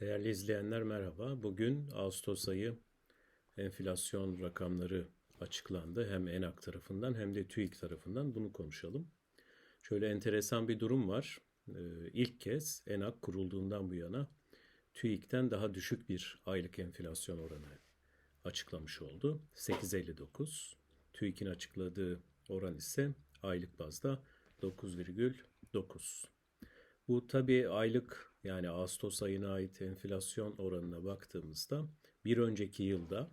Değerli izleyenler merhaba. Bugün Ağustos ayı enflasyon rakamları açıklandı. Hem ENAK tarafından hem de TÜİK tarafından bunu konuşalım. Şöyle enteresan bir durum var. Ee, İlk kez ENAK kurulduğundan bu yana TÜİK'ten daha düşük bir aylık enflasyon oranı açıklamış oldu. 8.59. TÜİK'in açıkladığı oran ise aylık bazda 9,9. Bu tabii aylık yani Ağustos ayına ait enflasyon oranına baktığımızda bir önceki yılda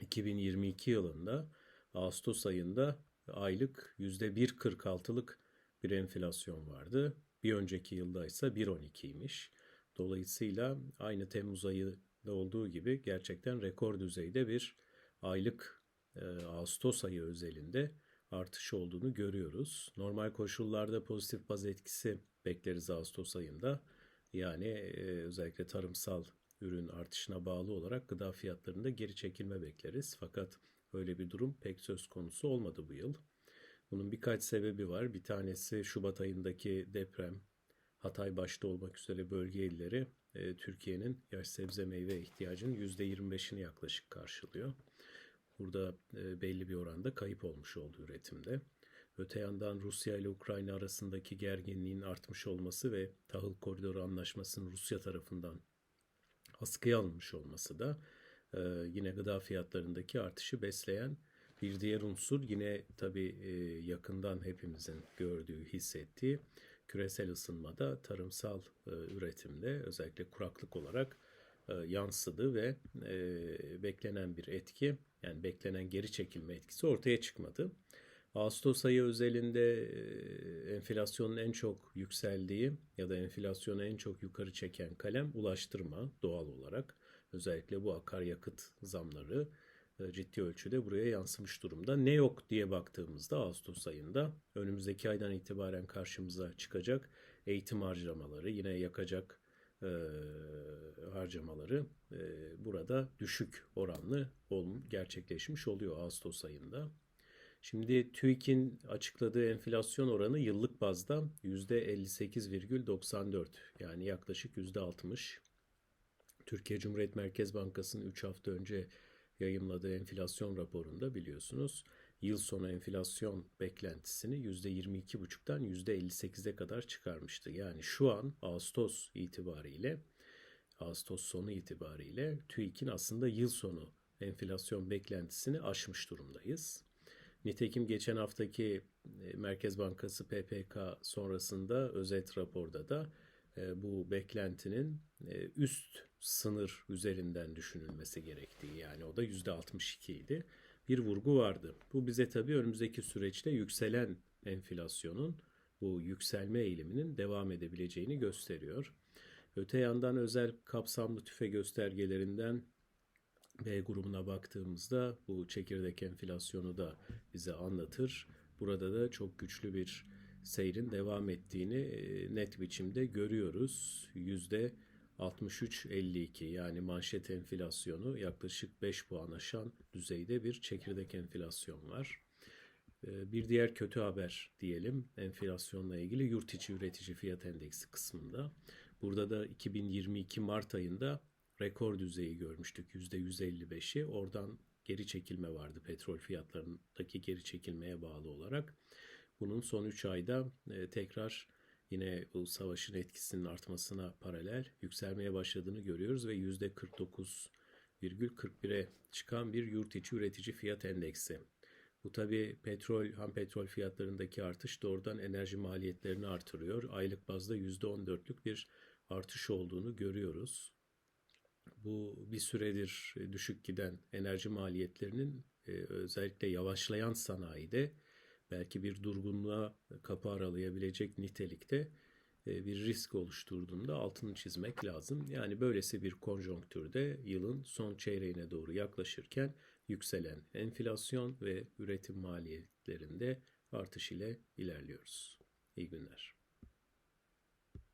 2022 yılında Ağustos ayında aylık %1.46'lık bir enflasyon vardı. Bir önceki yılda ise 1.12'ymiş. Dolayısıyla aynı Temmuz ayında olduğu gibi gerçekten rekor düzeyde bir aylık e, Ağustos ayı özelinde artış olduğunu görüyoruz. Normal koşullarda pozitif baz etkisi bekleriz Ağustos ayında. Yani e, özellikle tarımsal ürün artışına bağlı olarak gıda fiyatlarında geri çekilme bekleriz. Fakat öyle bir durum pek söz konusu olmadı bu yıl. Bunun birkaç sebebi var. Bir tanesi Şubat ayındaki deprem, Hatay başta olmak üzere bölge illeri e, Türkiye'nin yaş sebze meyve ihtiyacının %25'ini yaklaşık karşılıyor. Burada e, belli bir oranda kayıp olmuş oldu üretimde. Öte yandan Rusya ile Ukrayna arasındaki gerginliğin artmış olması ve tahıl koridoru anlaşmasının Rusya tarafından askıya alınmış olması da e, yine gıda fiyatlarındaki artışı besleyen bir diğer unsur yine tabii e, yakından hepimizin gördüğü, hissettiği küresel ısınmada tarımsal üretimde özellikle kuraklık olarak e, yansıdı ve e, beklenen bir etki yani beklenen geri çekilme etkisi ortaya çıkmadı. Ağustos ayı özelinde e, enflasyonun en çok yükseldiği ya da enflasyonu en çok yukarı çeken kalem ulaştırma doğal olarak. Özellikle bu akaryakıt zamları e, ciddi ölçüde buraya yansımış durumda. Ne yok diye baktığımızda Ağustos ayında önümüzdeki aydan itibaren karşımıza çıkacak eğitim harcamaları, yine yakacak e, harcamaları e, burada düşük oranlı gerçekleşmiş oluyor Ağustos ayında. Şimdi TÜİK'in açıkladığı enflasyon oranı yıllık bazda %58,94 yani yaklaşık %60. Türkiye Cumhuriyet Merkez Bankası'nın 3 hafta önce yayımladığı enflasyon raporunda biliyorsunuz yıl sonu enflasyon beklentisini %22,5'tan %58'e kadar çıkarmıştı. Yani şu an Ağustos itibariyle Ağustos sonu itibariyle TÜİK'in aslında yıl sonu enflasyon beklentisini aşmış durumdayız. Nitekim geçen haftaki e, Merkez Bankası PPK sonrasında özet raporda da e, bu beklentinin e, üst sınır üzerinden düşünülmesi gerektiği yani o da %62 idi bir vurgu vardı. Bu bize tabii önümüzdeki süreçte yükselen enflasyonun bu yükselme eğiliminin devam edebileceğini gösteriyor. Öte yandan özel kapsamlı tüfe göstergelerinden B grubuna baktığımızda bu çekirdek enflasyonu da bize anlatır. Burada da çok güçlü bir seyrin devam ettiğini net biçimde görüyoruz. Yüzde 63.52 yani manşet enflasyonu yaklaşık 5 puan aşan düzeyde bir çekirdek enflasyon var. E, bir diğer kötü haber diyelim enflasyonla ilgili yurt içi üretici fiyat endeksi kısmında. Burada da 2022 Mart ayında rekor düzeyi görmüştük %155'i. Oradan geri çekilme vardı petrol fiyatlarındaki geri çekilmeye bağlı olarak. Bunun son 3 ayda e, tekrar yine bu savaşın etkisinin artmasına paralel yükselmeye başladığını görüyoruz ve %49,41'e çıkan bir yurt içi üretici fiyat endeksi. Bu tabi petrol, ham petrol fiyatlarındaki artış doğrudan enerji maliyetlerini artırıyor. Aylık bazda %14'lük bir artış olduğunu görüyoruz. Bu bir süredir düşük giden enerji maliyetlerinin e, özellikle yavaşlayan sanayide belki bir durgunluğa kapı aralayabilecek nitelikte e, bir risk oluşturduğunda altını çizmek lazım. Yani böylesi bir konjonktürde yılın son çeyreğine doğru yaklaşırken yükselen enflasyon ve üretim maliyetlerinde artış ile ilerliyoruz. İyi günler.